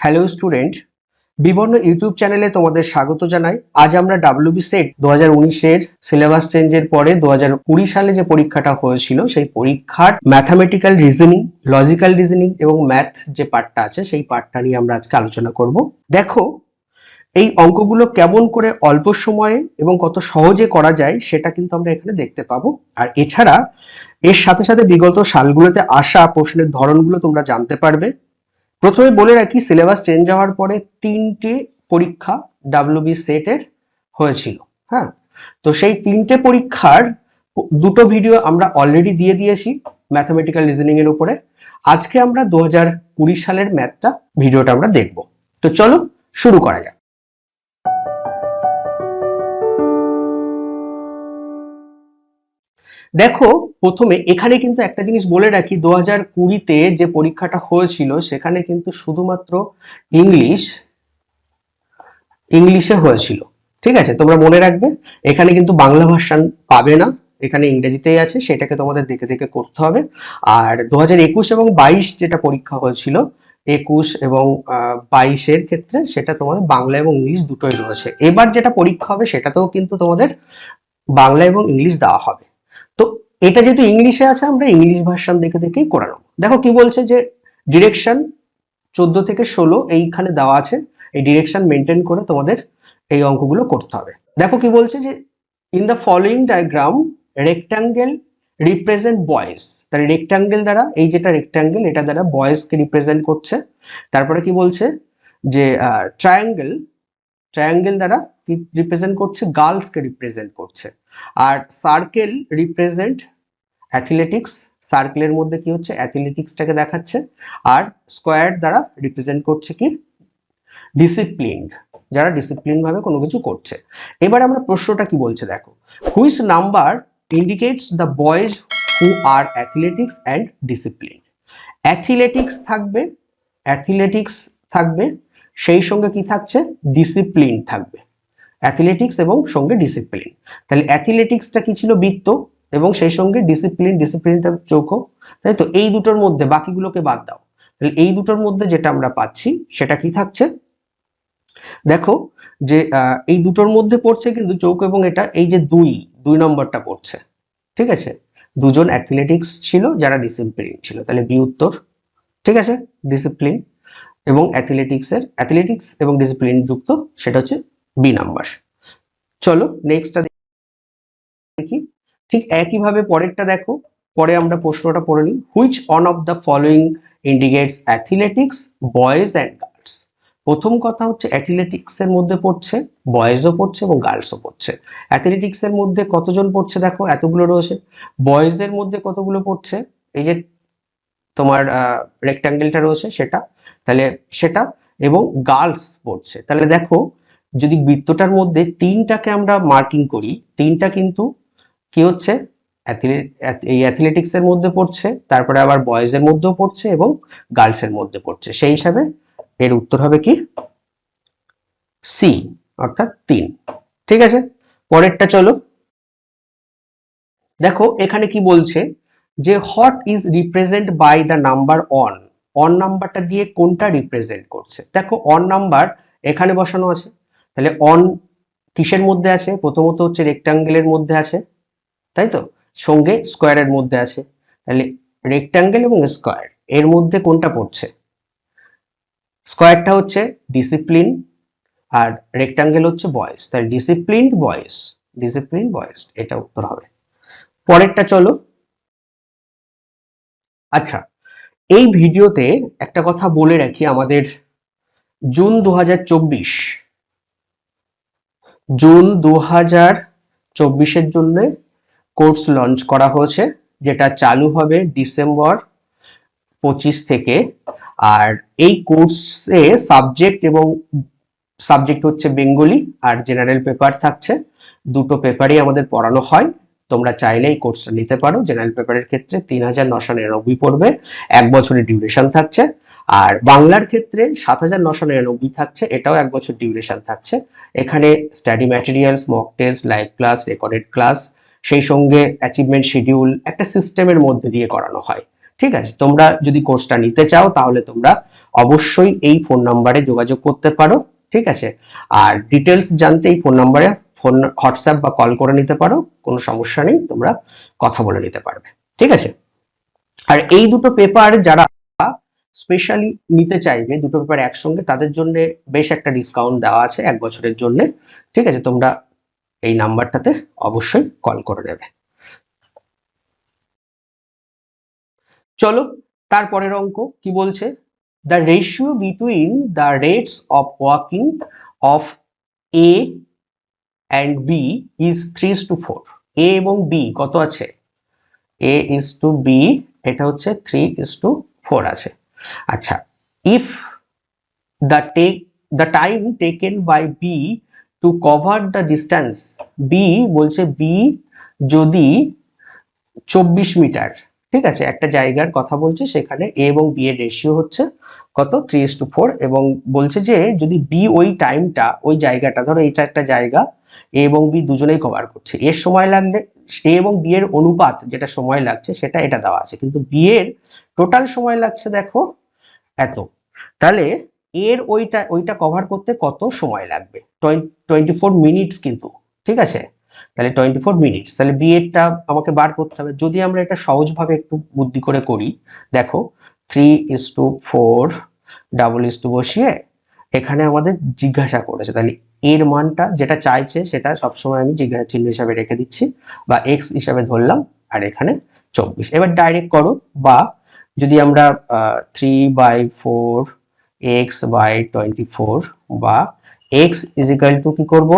Hello student বিবর্ণ YouTube চ্যানেলে তোমাদের স্বাগত জানাই। আজ আমরা ডাব্লিউবি সেট দু উনিশের সিলেবাস চেঞ্জের পরে দু হাজার কুড়ি সালে যে পরীক্ষাটা হয়েছিল, সেই পরীক্ষার ম্যাথামেটিক্যাল রিজনিং লজিক্যাল রিজনিং এবং ম্যাথ যে পার্টটা আছে, সেই পার্টটা নিয়ে আমরা আজকে আলোচনা করব। দেখো, এই অঙ্কগুলো কেমন করে অল্প সময়ে এবং কত সহজে করা যায়, সেটা কিন্তু আমরা এখানে দেখতে পাবো। আর এছাড়া, এর সাথে সাথে বিগত সালগুলোতে আসা প্রশ্নের ধরনগুলো তোমরা জানতে পারবে। প্রথমে বলে রাখি সিলেবাস চেঞ্জ হওয়ার পরে তিনটে পরীক্ষা ডাব্লিউবি সেটের হয়েছিল হ্যাঁ? তো সেই তিনটে পরীক্ষার দুটো ভিডিও আমরা অলরেডি দিয়ে দিয়েছি ম্যাথামেটিক্যাল রিজনিং এর উপরে। আজকে আমরা দু সালের ম্যাথটা ভিডিওটা আমরা দেখব। তো চলো শুরু করা যাক। দেখো, প্রথমে এখানে কিন্তু একটা জিনিস বলে রাখি, দু হাজার কুড়িতে যে পরীক্ষাটা হয়েছিল, সেখানে কিন্তু শুধুমাত্র ইংলিশ, ইংলিশে হয়েছিল। ঠিক আছে? তোমরা মনে রাখবে, এখানে কিন্তু বাংলা ভার্সান পাবে না, এখানে ইংরেজিতেই আছে, সেটাকে তোমাদের দেখে দেখে করতে হবে। আর দু একুশ এবং বাইশ যেটা পরীক্ষা হয়েছিল, একুশ এবং বাইশের ক্ষেত্রে সেটা তোমাদের বাংলা এবং ইংলিশ দুটোই রয়েছে। এবার যেটা পরীক্ষা হবে, সেটাতেও কিন্তু তোমাদের বাংলা এবং ইংলিশ দেওয়া হবে। এটা যেহেতু ইংলিশে আছে, আমরা ইংলিশ ভার্সন দেখে দেখেই করে নেব। দেখো কি বলছে যে ডিরেকশন চোদ্দ থেকে ষোলো এইখানে দেওয়া আছে। এই ডিরেকশন মেনটেন করে তোমাদের এই অঙ্কগুলো করতে হবে। দেখো কি বলছে যে in the following diagram rectangle represent boys তাহলে রেক্টাঙ্গেল দ্বারা, এই যেটা রেক্টাঙ্গেল এটা দ্বারা বয়েসকে রিপ্রেজেন্ট করছে। তারপরে কি বলছে যে ট্রায়াঙ্গেল ট্রায়াঙ্গেল দ্বারা কি রিপ্রেজেন্ট করছে? গার্লসকে রিপ্রেজেন্ট করছে। আর সার্কেল রিপ্রেজেন্ট অ্যাথলেটিক্স সার্কেলের মধ্যে কি হচ্ছে? অ্যাথলেটিক্সটাকে দেখাচ্ছে। আর স্কোয়ার দ্বারা রিপ্রেজেন্ট করছে কি? ডিসিপ্লিন যারা ডিসিপ্লিন ভাবে কোনো কিছু করছে। এবার আমরা প্রশ্নটা কি বলছে দেখো। Which number indicates the boys who are athletics and discipline athletics থাকবে অ্যাথলেটিক্স থাকবে, সেই সঙ্গে কি থাকছে? ডিসিপ্লিন থাকবে। অ্যাথলেটিক্স এবং সঙ্গে ডিসিপ্লিন তাহলে অ্যাথলেটিক্সটা কি ছিল বৃত্ত এবং সেই সঙ্গে ডিসিপ্লিন ডিসিপ্লিনটা চৌকো। তাই তো এই দুটোর মধ্যে বাকিগুলোকে বাদ দাও। তাহলে এই দুটোর মধ্যে যেটা আমরা পাচ্ছি, সেটা কি থাকছে? দেখো যে এই দুটোর মধ্যে পড়ছে কিন্তু চৌকো এবং এটা, এই যে দুই দুই নম্বরটা পড়ছে। ঠিক আছে? দুজন অ্যাথলেটিক্স ছিল, যারা ডিসিপ্লিন ছিল। তাহলে বি উত্তর। ঠিক আছে? ডিসিপ্লিন এবং অ্যাথলেটিক্সের অ্যাথলেটিক্স এবং ডিসিপ্লিন যুক্ত সেটা হচ্ছে বি নাম্বার চলো নেক্সটটা দেখি। ঠিক একইভাবে পরেরটা দেখো। পরে আমরা প্রশ্নটা পড়ে নিই। Which one of the following indicates athletics boys and girls প্রথম কথা হচ্ছে অ্যাথলেটিক্স এর মধ্যে পড়ছে বয়েজও পড়ছে এবং গার্লসও পড়ছে। অ্যাথলেটিক্স এর মধ্যে কতজন পড়ছে দেখো? এতগুলো রয়েছে। বয়েজ এর মধ্যে কতগুলো পড়ছে? এই যে তোমার রেক্টাঙ্গেলটা রয়েছে সেটা। তাহলে সেটা এবং গার্লস পড়ছে। তাহলে দেখো যদি বৃত্তটার মধ্যে তিনটাকে আমরা মার্কিং করি, তিনটা কিন্তু কি হচ্ছে? এই অ্যাথলেটিক্স এর মধ্যে পড়ছে, তারপরে আবার বয়েজ এর মধ্যেও পড়ছে এবং গার্লস এর মধ্যে পড়ছে। সেই হিসাবে এর উত্তর হবে কি? সি, অর্থাৎ তিন। ঠিক আছে? পরেরটা চলো। দেখো, এখানে কি বলছে? যে what is represent by the number on on নাম্বারটা দিয়ে কোনটা রিপ্রেজেন্ট করছে? দেখো অন নাম্বার এখানে বসানো আছে। তাহলে অন কিসের মধ্যে আছে? প্রথমত হচ্ছে রেক্টাঙ্গেলের মধ্যে আছে, তাই তো? সঙ্গে স্কোয়ারের মধ্যে আছে। তাহলে রেক্টাঙ্গেল এবং স্কোয়ার এর মধ্যে কোনটা পড়ছে? স্কোয়ারটা হচ্ছে ডিসিপ্লিন আর রেক্টাঙ্গেল হচ্ছে বয়েস তাহলে ডিসিপ্লিন বয়েস ডিসিপ্লিন বয়েস এটা উত্তর হবে। পরেরটা চলো। আচ্ছা এই ভিডিওতে একটা কথা বলে রাখি আমাদের জুন দু হাজার চব্বিশ জুন দু হাজার চব্বিশের জন্য কোর্স লঞ্চ করা হয়েছে, যেটা চালু হবে ডিসেম্বর পঁচিশ থেকে। আর এই কোর্সে সাবজেক্ট এবং সাবজেক্ট হচ্ছে বেঙ্গলি আর জেনারেল পেপার থাকছে। দুটো পেপারই আমাদের পড়ানো হয়। তোমরা চাইলে এই কোর্সটা নিতে পারো। জেনারেল পেপারের ক্ষেত্রে তিন হাজার নশো নিরানব্বই পড়বে। এক বছরের ডিউরেশন থাকছে। আর বাংলার ক্ষেত্রে সাত হাজার নশো নিরানব্বই থাকছে, এটাও এক বছর ডিউরেশন থাকছে। এখানে study materials mock test live class recorded class সেই সঙ্গে অ্যাচিভমেন্ট শিডিউল একটা সিস্টেমের মধ্যে দিয়ে করানো হয়। ঠিক আছে? তোমরা যদি কোর্সটা নিতে চাও, তাহলে তোমরা অবশ্যই এই ফোন নাম্বারে যোগাযোগ করতে পারো। ঠিক আছে? আর ডিটেলস জানতে এই ফোন নাম্বারে ফোন হোয়াটসঅ্যাপ বা কল করে নিতে পারো, কোনো সমস্যা নেই, তোমরা কথা বলে নিতে পারবে। ঠিক আছে? আর এই দুটো পেপার যারা স্পেশালি নিতে চাইবে দুটো পেপার একসঙ্গে তাদের জন্য বেশ একটা ডিসকাউন্ট দেওয়া আছে এক বছরের জন্য। ঠিক আছে, তোমরা এই নাম্বারটাতে অবশ্যই কল করে নেবে। চলো তারপরের অঙ্ক কি বলছে? The ratio between the rates of working of A and B is three to four A এবং বি কত আছে? এ ইজ টু বি এটা হচ্ছে থ্রি ইজ টু ফোর আছে। আচ্ছা if the take the time taken by B to cover the distance B বলছে B যদি চব্বিশ মিটার, ঠিক আছে? একটা জায়গার কথা বলছে সেখানে এ এবং বি এর রেশিও হচ্ছে কত? থ্রি টু ফোর এবং বলছে যে যদি বি ওই টাইমটা ওই জায়গাটা, ধরো এটা একটা জায়গা এ এবং বি দুজনেই কভার করছে। এর সময় লাগলে এ এবং বি এর অনুপাত যেটা সময় লাগছে, সেটা এটা দেওয়া আছে। কিন্তু বি এর টোটাল সময় লাগছে, দেখো এত। তাহলে এর ওইটা ওইটা কভার করতে কত সময় লাগবে? টোয়েন্টি ফোর মিনিটস কিন্তু, ঠিক আছে? তাহলে টোয়েন্টি ফোর মিনিটস তাহলে বি এরটা আমাকে বার করতে হবে। যদি আমরা এটা সহজভাবে একটু বুদ্ধি করে করি, দেখো three is to four double is to বসিয়ে, এখানে আমাদের জিজ্ঞাসা করেছে। তাহলে এর মানটা যেটা চাইছে, সেটা সবসময় আমি জিজ্ঞাসা, চিহ্ন হিসাবে রেখে দিচ্ছি, বা এক্স হিসাবে ধরলাম, আর এখানে চব্বিশ। এবার ডাইরেক্ট করো, বা যদি আমরা three by four x by twenty four বা এক্স ইজ ইকাল টু কি করব?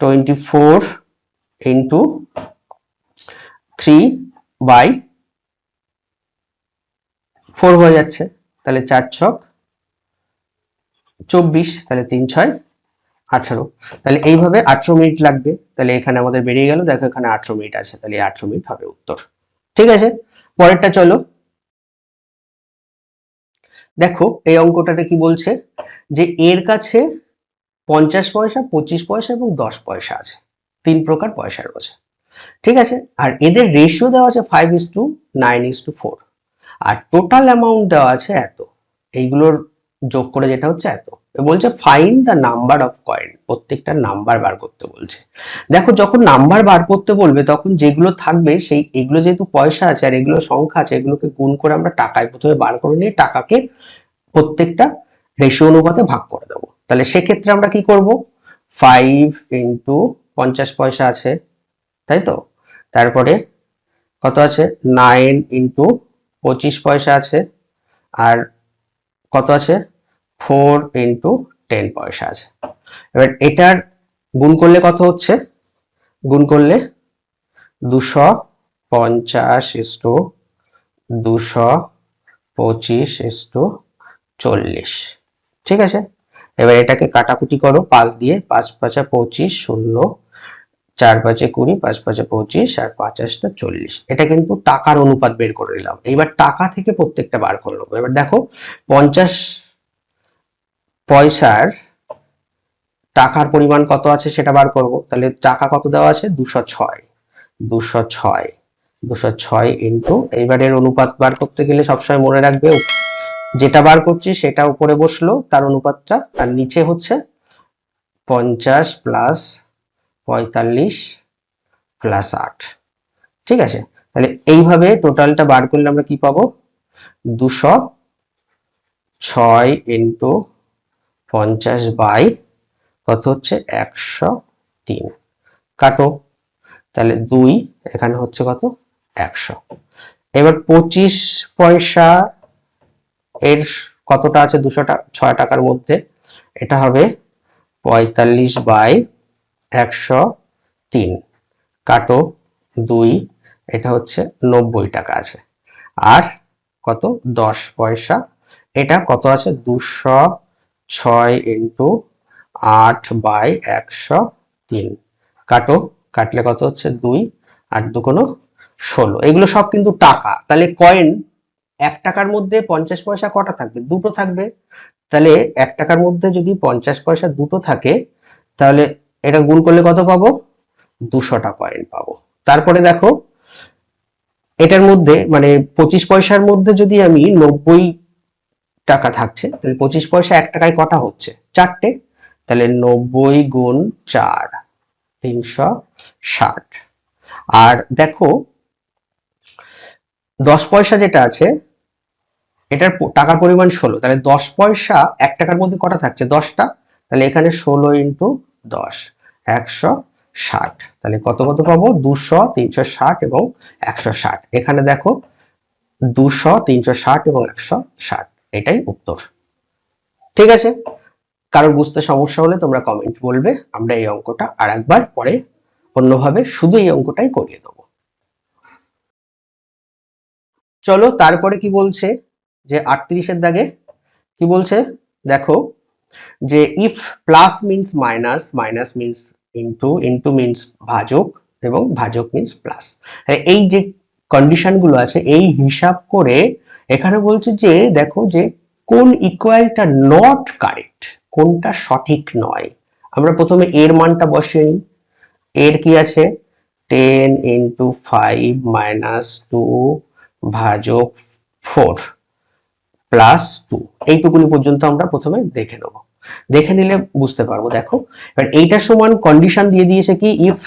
Twenty four into three by four হয়ে যাচ্ছে। তাহলে চার ছক চব্বিশ, তাহলে তিন ছয় আঠারো। তাহলে এইভাবে আঠারো মিনিট লাগবে। তাহলে এখানে আমাদের বেরিয়ে গেল। দেখো এখানে আঠারো মিনিট আছে। তাহলে আঠারো মিনিট হবে উত্তর। ঠিক আছে? পরেরটা চলো। দেখো, এই অঙ্কটাতে কি বলছে? যে এর কাছে পঞ্চাশ পয়সা, পঁচিশ পয়সা এবং দশ পয়সা আছে। তিন প্রকার পয়সা রয়েছে। ঠিক আছে? আর এদের রেশিও দেওয়া আছে five is to nine is to four R total amount দেওয়া আছে এত। এইগুলোর যোগ করে যেটা হচ্ছে এত। বলছে find the number of coin প্রত্যেকটা নাম্বার বার করতে বলছে। দেখো, যখন নাম্বার বার করতে বলবে, তখন যেগুলো থাকবে, সেই এগুলো যেহেতু পয়সা আছে আর এগুলো সংখ্যা আছে, এগুলোকে গুণ করে আমরা টাকায় প্রথমে বার করে নিয়ে টাকাকে প্রত্যেকটা রেশিও অনুপাতে ভাগ করে দেবো। তাহলে সেক্ষেত্রে আমরা কি করব? ফাইভ ইন্টু পঞ্চাশ পয়সা আছে, তাই তো? তারপরে কত আছে? নাইন ইন্টু পঁচিশ পয়সা আছে, আর কত আছে? ফোর ইন্টু টেন পয়সা আছে। এবার এটার গুণ করলে কত হচ্ছে? গুণ করলে দুশো পঞ্চাশ ইস্টু দুশো পঁচিশ ইস্টু চল্লিশ। ঠিক আছে? এবার এটাকে কাটাকুটি করো, পাঁচ দিয়ে পাঁচ পাঁচা পঁচিশ শূন্য, চার পাঁচে কুড়ি, পাঁচ পাঁচে পঁচিশ, আর পাঁচাশটা চল্লিশ। এটা কিন্তু টাকার অনুপাত বের করে নিলাম। এবার টাকা থেকে প্রত্যেকটা বার করে নেব। এবার দেখো, পঞ্চাশ পয়সার টাকার পরিমাণ কত আছে সেটা বার করব। তাহলে টাকা কত দেওয়া আছে? দুশো ছয়। দুশো ছয়। দুশো ছয় ইন্টু এইবারের অনুপাত বার করতে গেলে সবসময় মনে রাখবে, যেটা বার করছি সেটা উপরে বসল, তার অনুপাতটা আর নিচে হচ্ছে পঞ্চাশ প্লাস পঁয়তাল্লিশ প্লাস আট। ঠিক আছে? তাহলে এইভাবে টোটালটা বার করলে আমরা কি পাবো? দুশো ছয় ইন্টু পঞ্চাশ বাই কত হচ্ছে? একশো তিন। কাটো। তাহলে দুই, এখানে হচ্ছে কত? একশো। এবার পঁচিশ পয়সা এর কতটা আছে? দুশো ছয় টাকার মধ্যে। এটা হবে পঁয়তাল্লিশ বাই একশো তিন। কাটো। দুই, এটা হচ্ছে নব্বই টাকা আছে। আর কত? দশ পয়সা। এটা কত আছে? দুশো ছয় ইন্টু আট বাই একশো তিন। কাটো, কাটলে কত হচ্ছে? দুই, আট দুকোনো ষোলো। এগুলো সব কিন্তু টাকা। তাহলে কয়েন এক টাকার মধ্যে পঞ্চাশ পয়সা কটা থাকবে? দুটো থাকবে। তাহলে এক টাকার মধ্যে যদি পঞ্চাশ পয়সা দুটো থাকে, তাহলে এটা গুণ করলে কত পাবো? দুশোটা কয়েন পাবো। তারপরে দেখো, এটার মধ্যে মানে পঁচিশ পয়সার মধ্যে যদি আমি নব্বই টাকা থাকছে, তাহলে পঁচিশ পয়সা এক টাকায় কটা হচ্ছে? চারটে। তাহলে নব্বই গুণ চার, তিনশো ষাট। আর দেখো, দশ পয়সা যেটা আছে, এটার টাকার পরিমাণ ষোলো। তাহলে দশ পয়সা এক টাকার মধ্যে কটা থাকছে? দশটা। তাহলে এখানে ষোলো ইন্টু দশ, একশো ষাট। তাহলে কত কত পাবো? দুশো তিনশো ষাট এবং একশো ষাট। এখানে দেখো, দুশো তিনশো ষাট এবং একশো ষাট। এটাই উত্তর। ঠিক আছে? কারোর বুঝতে সমস্যা হলে তোমরা কমেন্ট বলবে, আমরা এই অঙ্কটা আর একবার পরে অন্যভাবে শুধু এই অঙ্কটাই করিয়ে দেবো। চলো তারপরে কি বলছে? যে আটত্রিশের দাগে কি বলছে? দেখো, যে if plus means minus minus means into into means ভাজক এবং ভাজক মিন্স প্লাস এই যে কন্ডিশনগুলো আছে, এই হিসাব করে এখানে বলছে যে, দেখো যে, কোন ইকুয়ালটা নট কারেক্ট কোনটা সঠিক নয়। আমরা প্রথমে এর মানটা বসিয়ে নিই। এর কি আছে? Ten into five minus two ভাজক ফোর প্লাস টু এইটুকুনি পর্যন্ত আমরা প্রথমে দেখে নেব। দেখে নিলে বুঝতে পারব। দেখো, এবার এইটা সমান কন্ডিশন দিয়ে দিয়েছে কি? ইফ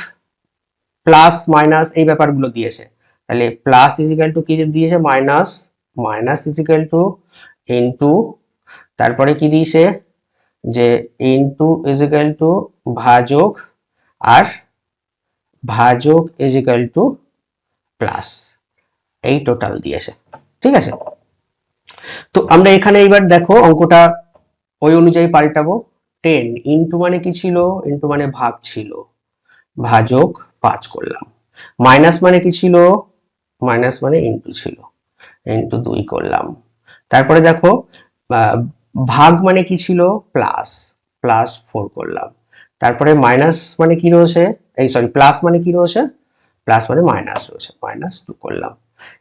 প্লাস মাইনাস এই ব্যাপারগুলো দিয়েছে। তাহলে প্লাস ইজিক্যাল টু কি দিয়েছে? Minus minus is equal to into তারপরে কি দিয়েছে? যে ইনটু ইজিক্যাল টু ভাজক আর ভাজক ইজিক্যাল টু প্লাস এই টোটাল দিয়েছে। ঠিক আছে? তো আমরা এখানে এবার দেখো অঙ্কটা ওই অনুযায়ী পাল্টাবো। টেন ইন্টু মানে কি ছিল? ইন্টু মানে ভাগ ছিল। ভাজক পাঁচ করলাম। মাইনাস মানে কি ছিল? মাইনাস মানে ইন্টু ছিল। ইন্টু দুই করলাম। তারপরে দেখো ভাগ মানে কি ছিল? প্লাস প্লাস ফোর করলাম। তারপরে মাইনাস মানে কি রয়েছে? এই সরি প্লাস মানে কি রয়েছে? প্লাস মানে মাইনাস রয়েছে মাইনাস টু করলাম।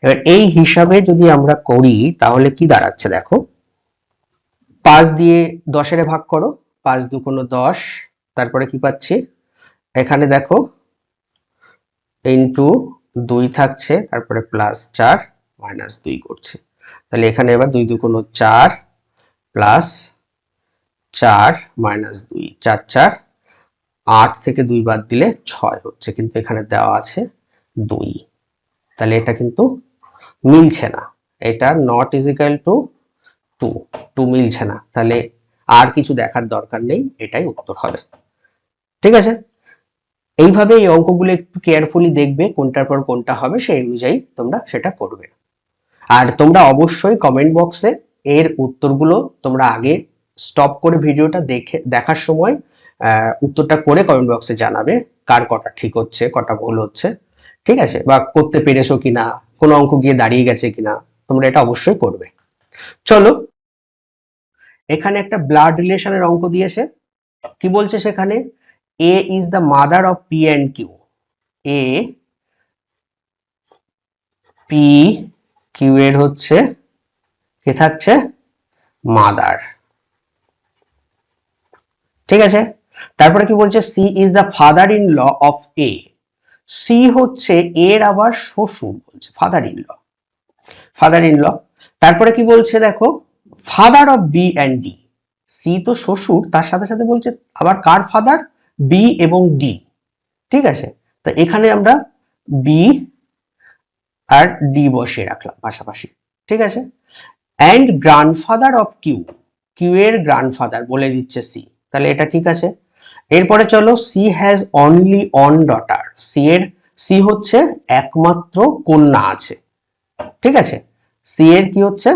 এবার এই হিসাবে যদি আমরা করি, তাহলে কি দাঁড়াচ্ছে দেখো? পাঁচ দিয়ে দশের ভাগ করো, পাঁচ দু কোনো দশ, তারপরে কি পাচ্ছি? এখানে দেখো ইন্টু দুই থাকছে, তারপরে প্লাস চার মাইনাস দুই করছে। তাহলে এখানে এবার দুই দু কোনো চার প্লাস চার মাইনাস দুই। চার চার, আট থেকে দুই বাদ দিলে ছয় হচ্ছে, কিন্তু এখানে দেওয়া আছে দুই। তাহলে এটা কিন্তু মিলছে না। এটা not is equal to to to মিলছে না। তাহলে আর কিছু দেখার দরকার নেই, এটাই উত্তর হবে। ঠিক আছে? এইভাবে এই অঙ্কগুলো একটু কেয়ারফুলি দেখবে, কোনটার পর কোনটা হবে, সেই অনুযায়ী তোমরা সেটা করবে। আর তোমরা অবশ্যই কমেন্ট বক্সে এর উত্তরগুলো তোমরা আগে স্টপ করে ভিডিওটা দেখে, দেখার সময় উত্তরটা করে কমেন্ট বক্সে জানাবে কার কটা ঠিক হচ্ছে, কটা ভুল হচ্ছে। ঠিক আছে? বা করতে পেরেছ কিনা? কোনো অঙ্ক গিয়ে দাঁড়িয়ে গেছে কিনা? তোমরা এটা অবশ্যই করবে। চলো, এখানে একটা ব্লাড রিলেশনের অঙ্ক দিয়েছে। কি বলছে সেখানে? A is the mother of P and Q A P Q হচ্ছে, কে থাকছে? মাদার ঠিক আছে? তারপরে কি বলছে? C is the father in law of A C হচ্ছে এর আবার শ্বশুর বলছে father in law father in law তারপরে কি বলছে দেখো? Father of B and D C তো শ্বশুর, তার সাথে সাথে বলছে আবার কার ফাদার বি এবং ডি ঠিক আছে? তো এখানে আমরা বি আর ডি বসিয়ে রাখলাম পাশাপাশি। ঠিক আছে? And grandfather of Q Q এর গ্রান্ডফাদার বলে দিচ্ছে সি তাহলে এটা ঠিক আছে? এরপরে চলো C has only one daughter C এর সি হচ্ছে একমাত্র কন্যা আছে। ঠিক আছে? সি এর কি হচ্ছে?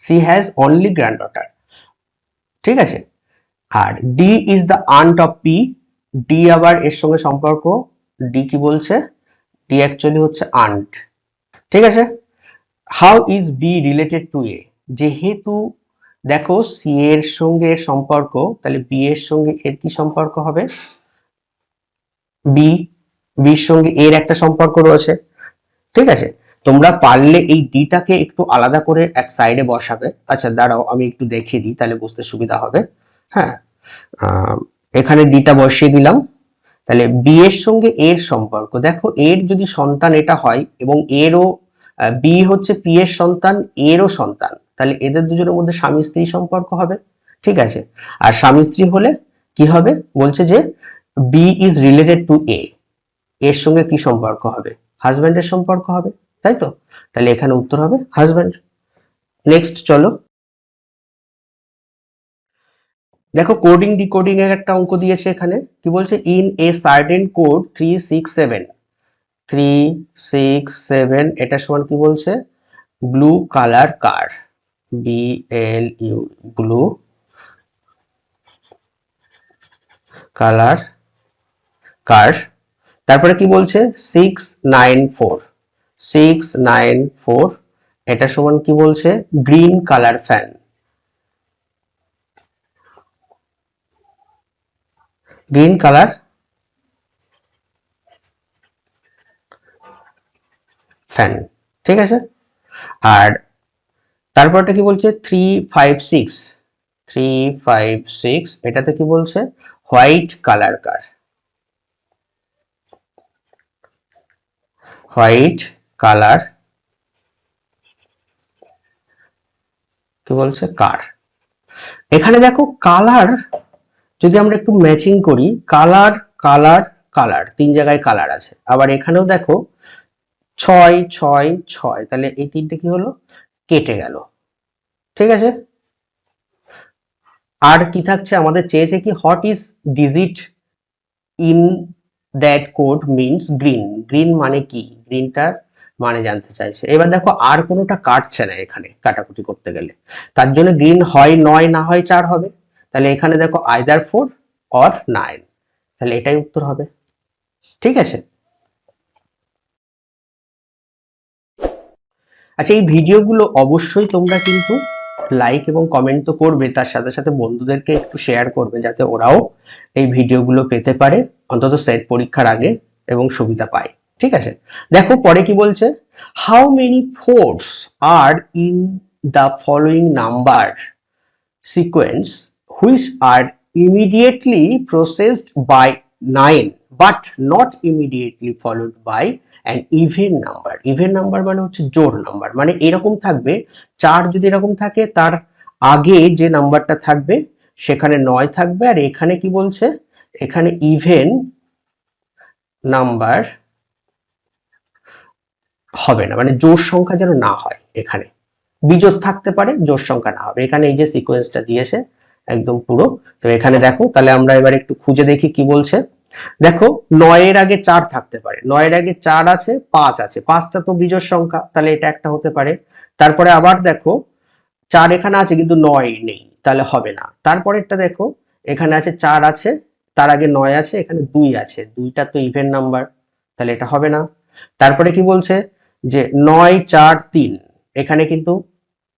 C has only granddaughter ঠিক আছে? আর D is the aunt of P D আবার এর সঙ্গে সম্পর্ক। ডি কি বলছে? ডি অ্যাকচুয়ালি হচ্ছে আন্ট ঠিক আছে? How is B related to A যেহেতু দেখো সি এর সঙ্গে এর সম্পর্ক, তাহলে বি এর সঙ্গে এর কি সম্পর্ক হবে? বি বির সঙ্গে এর একটা সম্পর্ক রয়েছে। ঠিক আছে? তোমরা পারলে এই ডিটাকে একটু আলাদা করে এক সাইডে বসাবে। আচ্ছা দাঁড়াও, আমি একটু দেখিয়ে দিই, তাহলে বুঝতে সুবিধা হবে। হ্যাঁ এখানে ডিটা বসিয়ে দিলাম। তাহলে বি এর সঙ্গে এর সম্পর্ক। দেখো, এর যদি সন্তান এটা হয় এবং এরও বি হচ্ছে পি এর সন্তান, এরও সন্তান, তাহলে এদের দুজনের মধ্যে স্বামী স্ত্রী সম্পর্ক হবে, ঠিক আছে? আর স্বামী স্ত্রী হলে কি হবে? বলছে যে B is related to A এর সঙ্গে কি সম্পর্ক হবে? হাজব্যান্ডের সম্পর্ক হবে, তাই তো? তাহলে এখানে উত্তর হবে হাজব্যান্ড নেক্সট চলো। দেখো কোডিং ডিকোডিং এর একটা অঙ্ক দিয়েছে এখানে, কি বলছে? In a certain code three six seven three six seven এটা সমান কি বলছে? Blue colour car B L U blue colour car তারপরে কি বলছে? Six nine four six nine four এটা সমান কি বলছে? Green colour fan green colour fan ঠিক আছে? আর তারপরটা কি বলছে? Three five six three five six এটাতে কি বলছে? White colour car white colour কি বলছে? কার এখানে দেখো কালার যদি আমরা একটু ম্যাচিং করি কালার কালার কালার তিন জায়গায় কালার আছে। আবার এখানেও দেখো, ছয় ছয় ছয়, তাহলে এই তিনটে কি হলো? কেটে গেল। ঠিক আছে? আর কি থাকছে? আমাদের চেয়েছে কি what is digit in that code means green green মানে কি? গ্রিনটার মানে জানতে চাইছে। এবার দেখো, আর কোনোটা কাটছে না এখানে, কাটাকুটি করতে গেলে। তার জন্য গ্রিন হয় নয়, না হয় চার হবে। তাহলে এখানে দেখো আইদার ফোর অর নাইন তাহলে এটাই উত্তর হবে। ঠিক আছে? আচ্ছা এই ভিডিওগুলো অবশ্যই তোমরা কিন্তু লাইক এবং কমেন্ট তো করবে, তার সাথে সাথে বন্ধুদেরকে একটু শেয়ার করবে, যাতে ওরাও এই ভিডিওগুলো পেতে পারে, অন্তত সেট পরীক্ষার আগে এবং সুবিধা পায়। ঠিক আছে? দেখো, পরে কি বলছে? How many fours are in the following number sequence which are immediately processed by nine but not immediately followed by an even number even number মানে হচ্ছে জোর নাম্বার মানে এরকম থাকবে, চার যদি এরকম থাকে, তার আগে যে নাম্বারটা থাকবে, সেখানে নয় থাকবে, আর এখানে কি বলছে? এখানে ইভেন নাম্বার হবে না মানে জোর সংখ্যা যেন না হয় এখানে। বিজোড় থাকতে পারে জোর সংখ্যা না হবে। এখানে এই যে সিকোয়েন্সটা দিয়েছে একদম পুরো। তো এখানে দেখো, তাহলে আমরা এবার একটু খুঁজে দেখি কি বলছে। দেখো, নয়ের আগে চার থাকতে পারে। নয়ের আগে চার আছে, পাঁচ আছে। পাঁচটা তো বিজোড় সংখ্যা, তাহলে এটা একটা হতে পারে। তারপরে আবার দেখো, চার এখানে আছে কিন্তু নয় নেই, তাহলে হবে না। তারপরেরটা দেখো, এখানে আছে চার আছে, তার আগে নয় আছে, এখানে দুই আছে। দুইটা তো ইভেন নাম্বার তাহলে এটা হবে না। তারপরে কি বলছে? যে নয়, চার, তিন, এখানে কিন্তু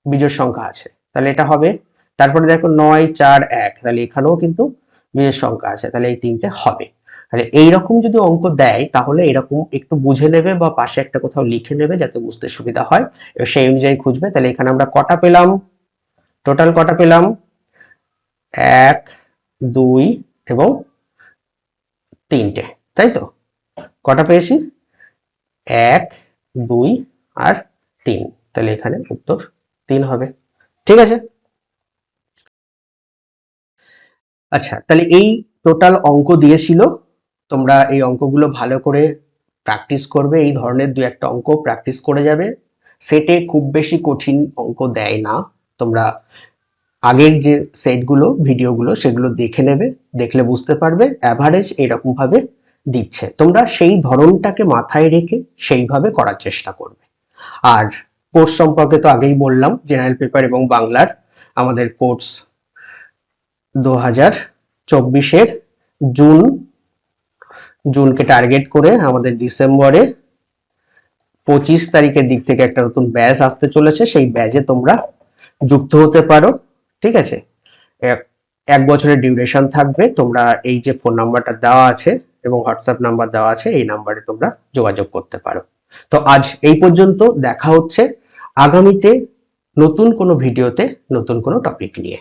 বিজোড় সংখ্যা আছে। তাহলে এটা হবে তারপরে দেখো নয়, চার, এক, তাহলে এখানেও কিন্তু বিজোড় সংখ্যা আছে, তাহলে এই তিনটে হবে। তাহলে এইরকম যদি অঙ্ক দেয়, তাহলে এরকম একটু বুঝে নেবে বা পাশে একটা কোথাও লিখে নেবে যাতে বুঝতে সুবিধা হয়। এবার সেই অনুযায়ী খুঁজবে, তাহলে এখানে আমরা কটা পেলাম? টোটাল কটা পেলাম? এক, দুই এবং তিনটে, তাই তো? কটা পেয়েছি? এক, দুই আর তিন, তাহলে এখানে উত্তর তিন হবে। ঠিক আছে? আচ্ছা তাহলে এই টোটাল অঙ্ক দিয়েছিল, তোমরা এই অঙ্কগুলো ভালো করে প্র্যাকটিস করবে, এই ধরনের দু একটা অঙ্ক প্র্যাকটিস করে যাবে। সেটে খুব বেশি কঠিন অঙ্ক দেয় না, তোমরা আগের যে সেটগুলো ভিডিওগুলো সেগুলো দেখে নেবে, দেখলে বুঝতে পারবে অ্যাভারেজ এরকম ভাবে দিচ্ছে। তোমরা সেই ধরনটাকে মাথায় রেখে সেইভাবে করার চেষ্টা করবে। আর কোর্স সম্পর্কে তো আগেই বললাম জেনারেল পেপার এবং বাংলার, আমাদের কোর্স দু হাজার চব্বিশের জুন, জুনকে টার্গেট করে আমাদের ডিসেম্বরে পঁচিশ তারিখের দিক থেকে একটা নতুন ব্যাচ আসতে চলেছে। সেই ব্যাচে তোমরা যুক্ত হতে পারো, ঠিক আছে? এক বছরের ডিউরেশন থাকবে। তোমরা এই যে ফোন নাম্বারটা দেওয়া আছে এবং হোয়াটসঅ্যাপ নাম্বার দেওয়া আছে, এই নাম্বারে তোমরা যোগাযোগ করতে পারো। তো আজ এই পর্যন্ত দেখা হচ্ছে। আগামীতে নতুন কোনো ভিডিওতে নতুন কোনো টপিক নিয়ে।